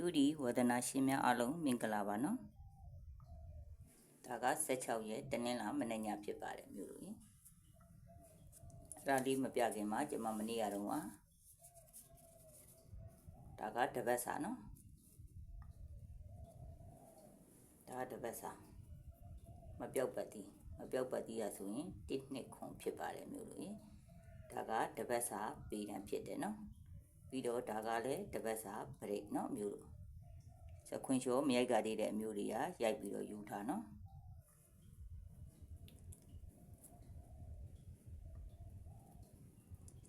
တူဒီဝဒနာရှင်များအားလုံးမင်္ဂလာပါနော်ဒါက16ရက်တနင်္လာမနေ့ညဖြစ်ပါတယ်မြို့လူကြီးအဲ့ဒါလေးမပြခင်မှာကျွန်မမနေ့ကတော့ဟာဒါကတပတ်စာနော်ဒါကတပတ်စာမပြောက်ပတ်တီမပြောက်ပတ်တီရဆိုရင်1နှစ်ခွန်ဖြစ်ပါတယ်မြို့လူကြီးဒါကတပတ်စာပေတံဖြစ်တယ်နော်ပြီးတော့ဒါကလည်းတပတ်စာဗရိတ်เนาะမျိုးလို့ စခွင်လျှော်မရိုက်ကသေးတဲ့အမျိုးတွေကရိုက်ပြီးတော့ယူထားနော်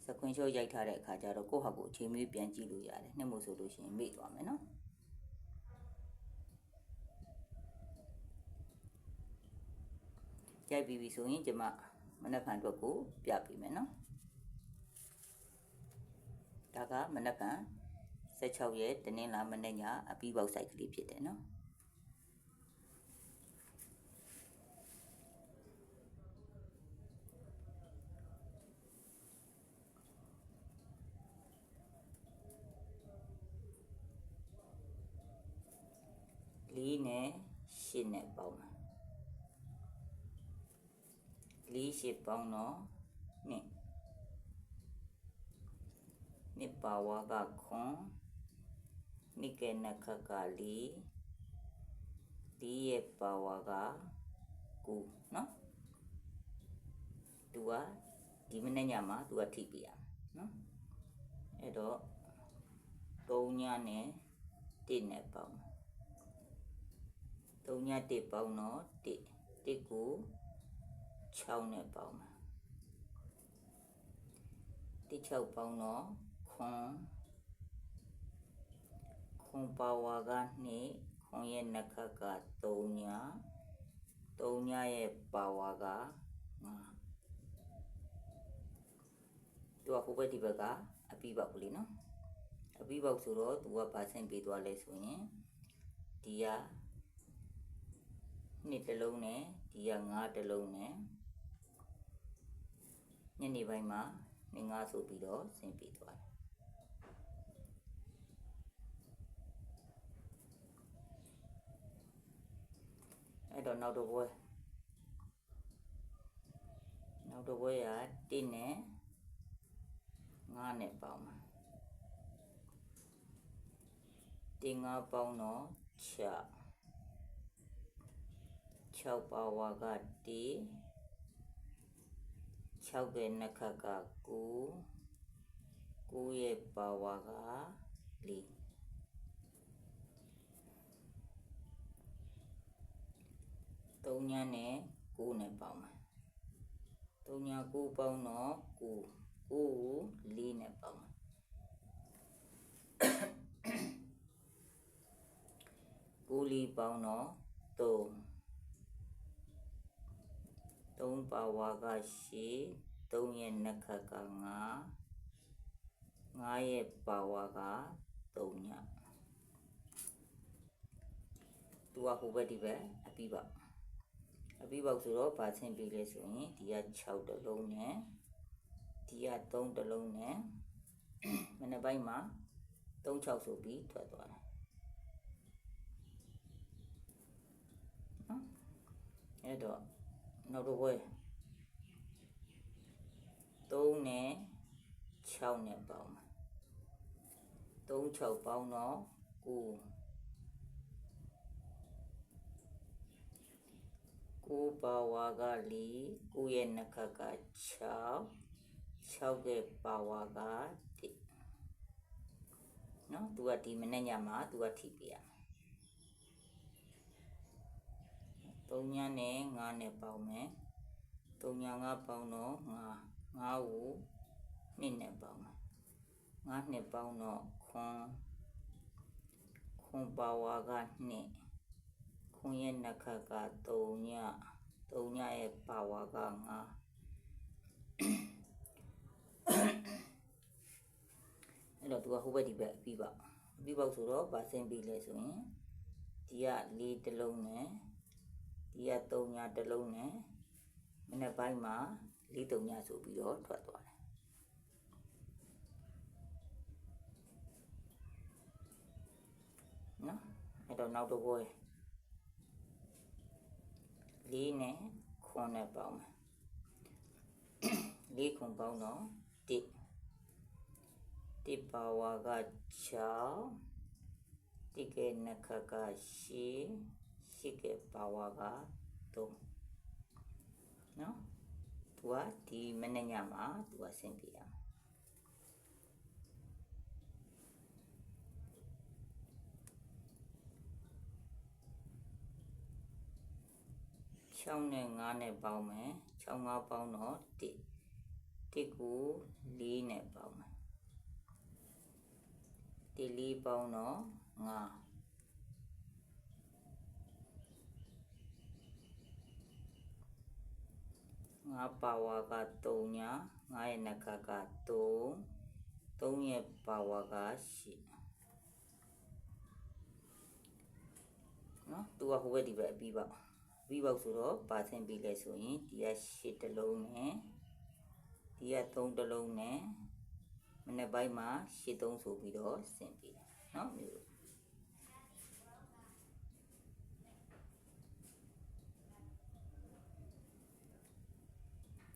စခွင်လျှော်ရိုက်ထားတဲ့အခါကျတော့ကိုယ့်ဟာကိုယ်အချိန်မီပြန်ကြည့်လို့ရတယ်နှစ်မို့ဆိုလို့ရှိရင်မေ့သွားမယ်နော်ရိုက်ပြီးပြီဆိုရင်ကျမမနက်ဖြန်အတွက်ကိုပြပေးမယ်နော်ဒါကမနက်ဖြန် 16ရက်တနင်္လာမနေ့ညအပြီးပေါက်ဆိုင်ကလေးဖြစ်တယ်နော်လေးနဲ့ရှစ်နဲ့ပေါင်းတာလေးရှစ်ပေါင်းတော့နှစ်နှစ်ပါဝါကခွန် နိကေနခကလီဒီရဲ့ပါဝါကကူနော်သူကဒီမနေ့ညမှာသူကထိပြရနော်အဲ့တော့3ညနဲ့1နဲ့ပေါင်း3ည1ပေါင်းတော့1 1ကို6နဲ့ပေါင်းမှာ1 6ပေါင်းတော့ခွန် ခွန်ပါဝါကနှစ်ခွန်ရဲ့နခတ်က3ည3ညရဲ့ပါဝါက5သူကဟိုဘက်ဒီဘက်ကအပြီးပေါက်ကလေးနော်အပြီးပေါက်ဆိုတော့သူကဗာဆင့်ပေးသွားလဲဆိုရင်ဒီကနှစ်တစ်လုံးနဲ့ဒီက9တစ်လုံးနဲ့ညနေပိုင်းမှာနေငါဆိုပြီးတော့ဆင်ပေးသွားတယ် အဲ့တော့နောက်တစ်ပွဲနောက်တစ်ပွဲက1နဲ့9နဲ့ပေါင်းမှာတင်ငါပေါင်းတော့6 6ပါဝါက1 6ရဲ့နှစ်ခတ်က9 9ရဲ့ပါဝါက4 3ညနဲ့9နဲ့ပေါင်းမှာ3ည9ပေါင်းတော့9 9ကို4နဲ့ပေါင်းမှာ9လီပေါင်းတော့3 3ပါဝါက8 3ရဲ့နှစ်ခတ်က9 9ရဲ့ပါဝါက3ညသူကဟိုဘက်ဒီဘက်အပြီးပါ အပြီးပေါက်ဆိုတော့ဗာချင်းပြီးလဲဆိုရင်ဒီက6တလုံးနဲ့ဒီက3တလုံးနဲ့မနေ့ပိုင်းမှာ3 6ဆိုပြီးထွက်သွားတယ်နော်အဲ့တော့နောက်တစ်ပွဲ3နဲ့6နဲ့ပေါင်းမှာ3 6ပေါင်းတော့9 9ပါဝါက4 9ရဲ့နှစ်ခတ်က6 6ရဲ့ပါဝါက1နော်သူကဒီမနေ့ညမှာသူကထိပြရ3ညနဲ့9နဲ့ပေါင်းမယ်3ည9ပေါင်းတော့9 9ကို2နဲ့ပေါင်းမယ်9နှစ်ပေါင်းတော့ခွန်ခွန်ပါဝါက2 ခွန်ရဲ့နှစ်ခတ်က3ည3ညရဲ့ပါဝါက9အဲ့တော့သူကဟိုဘက်ဒီဘက်ပြီးပါပြီးပေါက်ဆိုတော့ဗာဆင်းပြီးလဲဆိုရင်ဒီက၄တလုံးနဲ့ဒီက3ညတလုံးနဲ့မနေ့ပိုင်းမှာ၄3ညဆိုပြီးတော့ထွက်သွားတယ်အဲ့တော့နောက်တ စ်ပွဲလေးနဲ့ခွန်နဲ့ပေါင်းမယ်လေးခွန်ပေါင်းတော့တစ်တစ်ပါဝါက6တိကေနခကရှိရှိကေပါဝါက3နော်သူကဒီမနေ့ညမှာသူကဆင်ပြရမှာ 6နဲ့5နဲ့ပေါင်းမယ်6 5ပေါင်းတော့1 1ကို4နဲ့ပေါင်းမယ်1 4ပေါင်းတော့5 5ပါဝါက3ညာ9ရဲ့နှခက3 3ရဲ့ပါဝါက8နော်သူကဟိုဘက်ဒီဘက်အပြီးပါ ပြီးပေါက်ဆိုတော့ပါဆင်ပြီးလဲဆိုရင်ဒီက8တလုံးနဲ့ဒီက3တလုံးနဲ့မနေ့ပိုင်းမှာ8သုံးဆိုပြီးတော့ဆင်ပြီးတယ်နော်မျိုး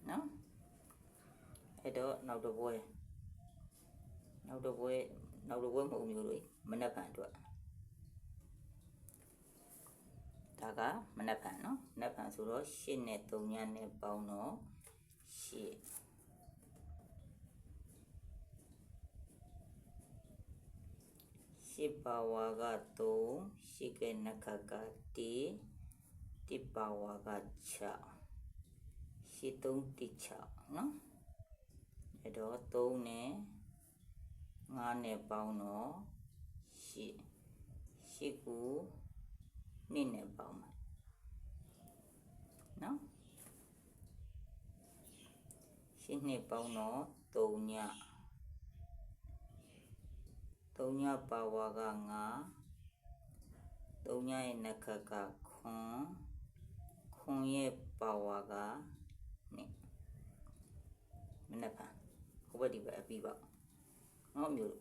နော်အဲ့တော့နောက်တစ်ပွဲနောက်တစ်ပွဲနောက်တစ်ပွဲမဟုတ်မျိုးတွေမနေ့ကအတွက် ဒါကမနက်ဖြန်နော်မနက်ဖြန်ဆိုတော့8နဲ့3ညနဲ့ပေါင်းတော့8 8ပါဝါက3 8ကနခက1 1ပါဝါက6 8 3 6နော်အဲ့တော့3နဲ့5နဲ့ပေါင်းတော့8 8ကို နှစ်နဲ့ပေါင်းမယ်နော်ရှင်းနှစ်ပေါင်းတော့3ည3ညပါဝါက9 3ညရဲ့နှခကခွန်ခွန်ရဲ့ပါဝါကနှစ်မနေ့ကဟိုဘက်ဒီဘက်အပြီးပေါ့နော်မျိုး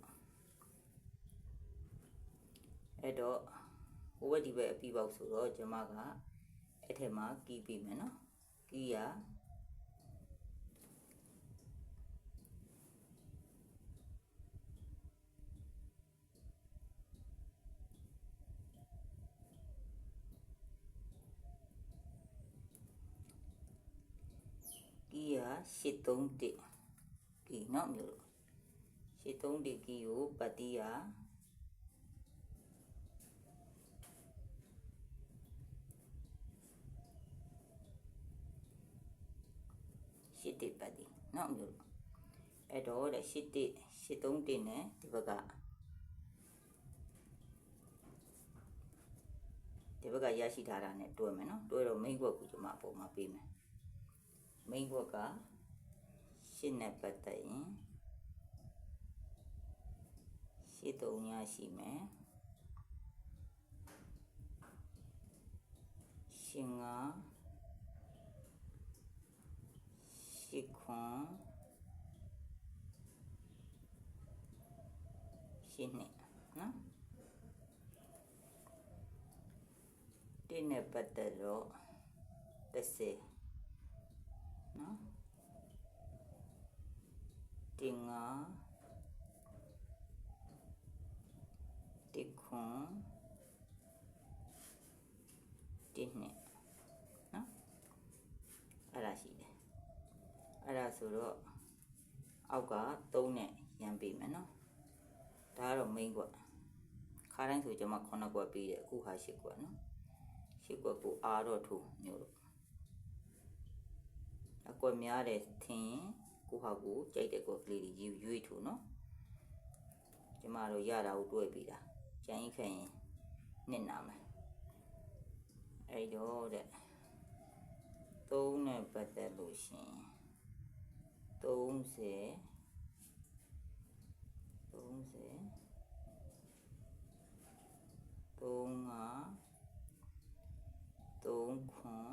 အဲ့တော့ ဟိုဘက်ဒီဘက်အပြီးပေါက်ဆိုတော့ကျွန်မကအဲ့ထက်မှာကီးပေးမယ်နော်ကီးရကီးရ831ကီးနော်မျိုး831ကီးကိုပတ်တီးရ ရှစ်တစ်ပတ်ဒီနော်မျိုးအဲ့တော့တဲ့ရှစ်တစ်ရှစ်သုံးတစ်နဲ့ဒီဘက်ကဒီဘက်ကရရှိထားတာနဲ့တွဲမယ်နော်တွဲတော့ main ဘက်ကိုကျွန်မအပေါ်မှာပေးမယ် main ဘက်ကရှစ်နဲ့ပတ်သက်ရင်ရှစ်သုံးရရှိမယ်ရှင်ငါရှိ ခွန်ရှင်းနေနော်တင်းနဲ့ပတ်သက်တော့30နော်တင်ငါတခွန်တင်းနဲ့နော်အဲ့ဒါရှိတယ် အဲ့ဒါဆိုတော့အောက်က3နဲ့ရမ်းပေးမယ်နော်ဒါကတော့ main ကွက်ခါတိုင်းဆိုကျွန်မ9ကွက်ပေးတယ်အခုဟာ10ကွက်နော်10ကွက်ကိုအားတော့ထိုးမျိုးလို့အကွက်များတယ်ထင်ရင်ကိုဟာကိုကြိုက်တဲ့ကွက်ကလေးတွေယူရွေးထိုးနော်ကျွန်မတို့ရတာကိုတွဲပြီးတာကြံရင်ခရင်နှစ်နာမယ်အဲ့တော့တဲ့3နဲ့ပတ်သက်လို့ရှင် 30 30 35 35ခွန်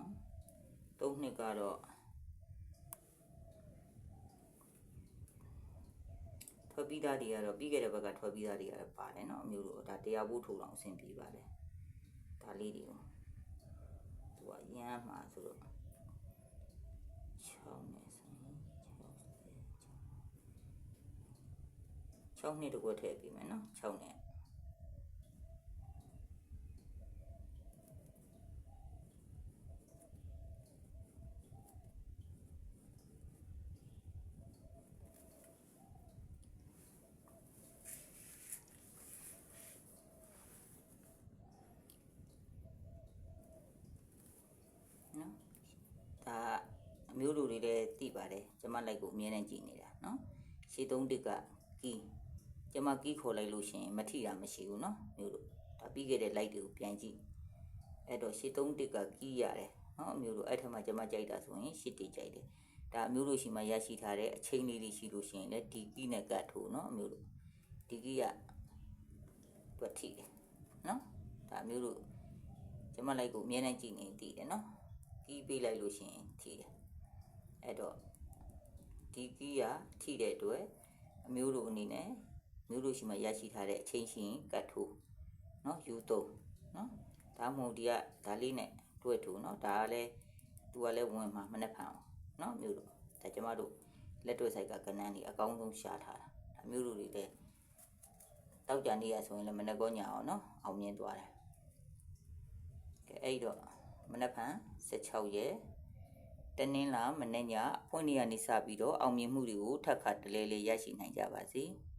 3နှစ်ကတော့ထွက်ပြီးသားတွေကတော့ပြီးခဲ့တဲ့ဘက်ကထွက်ပြီးသားတွေကတော့ပါတယ်เนาะအမျိုးတို့ဒါတရားဖို့ထိုးအောင်အဆင်ပြေပါတယ် ဒါလေးတွေကိုသူကရမ်းမှာဆိုတော့6နဲ့ ့ 6နှစ်တကွက်ထည့်ပြီးမယ်နော်6နဲ့နော်ဒါအမျိုးလူတွေလည်းသိပါတယ်ကျမလိုက်ကိုအမြဲတမ်းကြည့်နေတာနော်ရှေးသုံးတစ်ကကီး ကျမကီးခေါ်လိုက်လို့ရှရင်မထိတာမရှိဘူးနော်မျိုးတို့ဒါပြီးခဲ့တဲ့ light တွေကိုပြန်ကြည့်အဲ့တော့ရှေးသုံးတစ်ကကီးရတယ်နော်အမျိုးတို့အဲ့ထက်မှကျမကြိုက်တာဆိုရင်ရှစ်တိကြိုက်တယ်ဒါအမျိုးတို့ရှိမှရရှိထားတဲ့အချိန်လေးတွေရှိလို့ရှရင်လည်းဒီကီးနဲ့ကတ်ထိုးနော်အမျိုးတို့ဒီကီးကတွက်ထိတယ်နော်ဒါအမျိုးတို့ကျမလိုက်ကိုအမြဲတမ်းကြည့်နေတည်တယ်နော်ကီးပေးလိုက်လို့ရှိရင်ထိတယ်အဲ့တော့ဒီကီးကထိတဲ့အတွက်အမျိုးတို့အနေနဲ့ မျိုးတို့ရှိမှရရှိထားတဲ့အချင်းချင်းကတ်ထိုးเนาะယူသုံးเนาะဒါမှမဟုတ်ဒီကဒါလေးနဲ့တွဲထိုးเนาะဒါကလည်းသူကလည်းဝင်မှာမနှက်ဖန်အောင်เนาะမျိုးတို့ဒါကျမတို့လက်တွဲဆိုင်ကကနန်းကြီးအကောင်းဆုံးရှားထားတာဒါမျိုးတို့တွေလည်းတောက်ကြနေရဆိုရင်လည်းမနှက်ကောညာအောင်เนาะအောင်မြင်သွားတယ်ကဲအဲ့တော့ မနက်ဖြန်16ရက်တနင်္လာမနေ့ညဖွင့်နေရနေစပြီးတော့အောင်မြင်မှုတွေကိုထပ်ခါတလဲလဲရရှိနိုင်ကြပါစေ။